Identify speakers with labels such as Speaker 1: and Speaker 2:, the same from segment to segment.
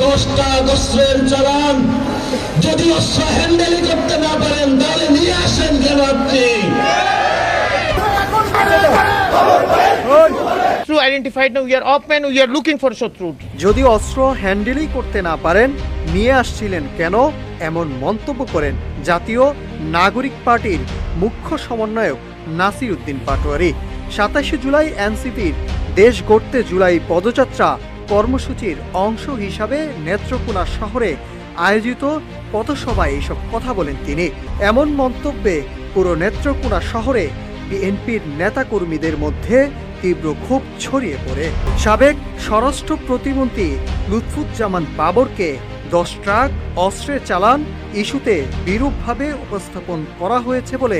Speaker 1: দশটা অস্ত্রের চালান। যদি অস্ত্র হ্যান্ডেলই করতে না পারেন তাহলে নিয়ে আসেন কেন আপনি.
Speaker 2: যদি অস্ত্র হ্যান্ডেলই করতে না পারেন নিয়ে আসছিলেন কেন? এমন মন্তব্য করেন জাতীয় নাগরিক পার্টির মুখ্য সমন্বয়ক নাসির উদ্দিন পাটোয়ারি। সাতাশে জুলাই এনসিপির দেশ গড়তে জুলাই পদযাত্রা কর্মসূচির অংশ হিসাবে নেত্রকোনা শহরে আয়োজিত পথসভায় এইসব কথা বলেন তিনি। এমন মন্তব্যে পুরো নেত্রকোনা শহরে বিএনপির নেতাকর্মীদের মধ্যে তীব্র ক্ষোভ ছড়িয়ে পড়ে। সাবেক স্বরাষ্ট্র প্রতিমন্ত্রী লুৎফুজ্জামান বাবরকে দশ ট্রাক অস্ত্রের চালান ইস্যুতে বিরূপভাবে উপস্থাপন করা হয়েছে বলে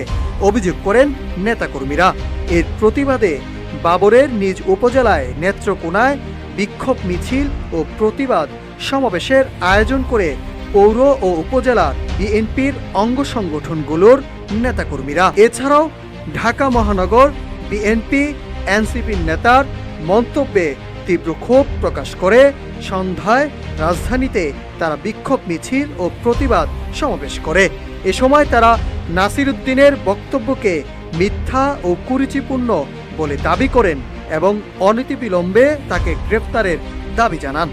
Speaker 2: অভিযোগ করেন নেতাকর্মীরা। এর প্রতিবাদে বাবরের নিজ উপজেলায় নেত্রকোনায় বিক্ষোভ মিছিল ও প্রতিবাদ সমাবেশের আয়োজন করে পৌর ও উপজেলা বিএনপির অঙ্গ সংগঠনগুলোর নেতাকর্মীরা। এছাড়াও ঢাকা মহানগর বিএনপি এনসিপির নেতার মন্তব্যে তীব্র ক্ষোভ প্রকাশ করে। সন্ধ্যায় রাজধানীতে তারা বিক্ষোভ মিছিল ও প্রতিবাদ সমাবেশ করে। এ সময় তারা নাসির উদ্দিনের বক্তব্যকে মিথ্যা ও কুরুচিপূর্ণ বলে দাবি করেন। এবং অনতিবিলম্বে তাকে গ্রেপ্তারের দাবি জানান।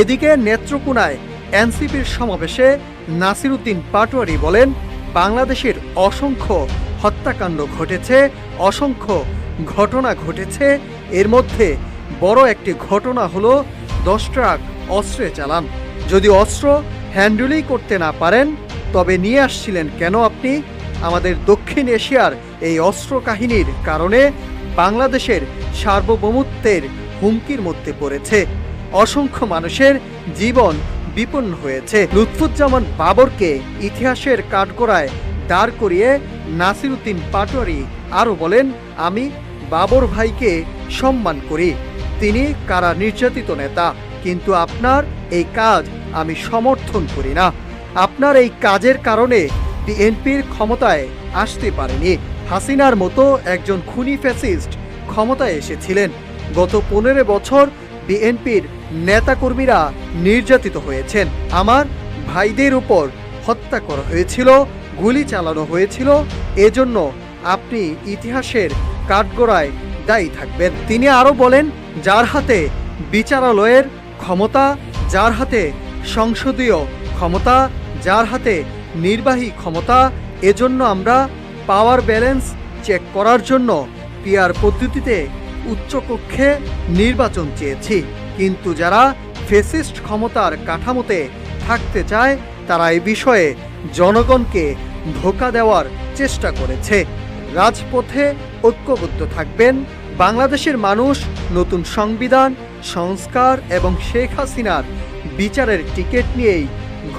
Speaker 2: এদিকে নেত্রকোনায় এনসিপির সমাবেশে নাসিরুদ্দিন পাটোয়ারি বলেন, বাংলাদেশের অসংখ্য হত্যাকাণ্ড ঘটেছে, অসংখ্য ঘটনা ঘটেছে। এর মধ্যে বড় একটি ঘটনা হলো দশ ট্রাক অস্ত্রে চালান। যদি অস্ত্র হ্যান্ডেলই করতে না পারেন, তবে নিয়ে আসছিলেন কেন আপনি? আমাদের দক্ষিণ এশিয়ার এই অস্ত্র কাহিনীর কারণে বাংলাদেশের সার্বভৌমত্বের হুমকির মধ্যে পড়েছে। অসংখ্য মানুষের জীবন বিপন্ন হয়েছে। লুৎফুজ্জামান বাবরকে ইতিহাসের কাঠগড়ায় দাঁড় করিয়ে নাসিরুদ্দিন পাটোয়ারি আরও বলেন, আমি বাবর ভাইকে সম্মান করি। তিনি কারা নির্যাতিত নেতা, কিন্তু আপনার এই কাজ আমি সমর্থন করি না। আপনার এই কাজের কারণে বিএনপির ক্ষমতায় আসতে পারেনি। হাসিনার মতো একজন খুনি ফ্যাসিস্ট ক্ষমতায় এসেছিলেন। গত পনেরো বছর বিএনপির নেতাকর্মীরা নির্যাতিত হয়েছেন। আমার ভাইদের উপর হত্যা করা হয়েছিল, গুলি চালানো হয়েছিল। এজন্য আপনি ইতিহাসের কাঠগড়ায় দায়ী থাকবেন। তিনি আরও বলেন, যার হাতে বিচারালয়ের ক্ষমতা, যার হাতে সংসদীয় ক্ষমতা, যার হাতে নির্বাহী ক্ষমতা, এজন্য আমরা পাওয়ার ব্যালেন্স চেক করার জন্য পিয়ার পদ্ধতিতে উচ্চকক্ষে নির্বাচন চেয়েছি। কিন্তু যারা ফেসিস্ট ক্ষমতার কাঠামোতে থাকতে চায়, তারা এই বিষয়ে জনগণকে ধোকা দেওয়ার চেষ্টা করেছে। রাজপথে ঐক্যবদ্ধ থাকবেন বাংলাদেশের মানুষ, নতুন সংবিধান, সংস্কার এবং শেখ হাসিনার বিচারের টিকিট নিয়েই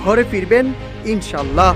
Speaker 2: ঘরে ফিরবেন İnşallah.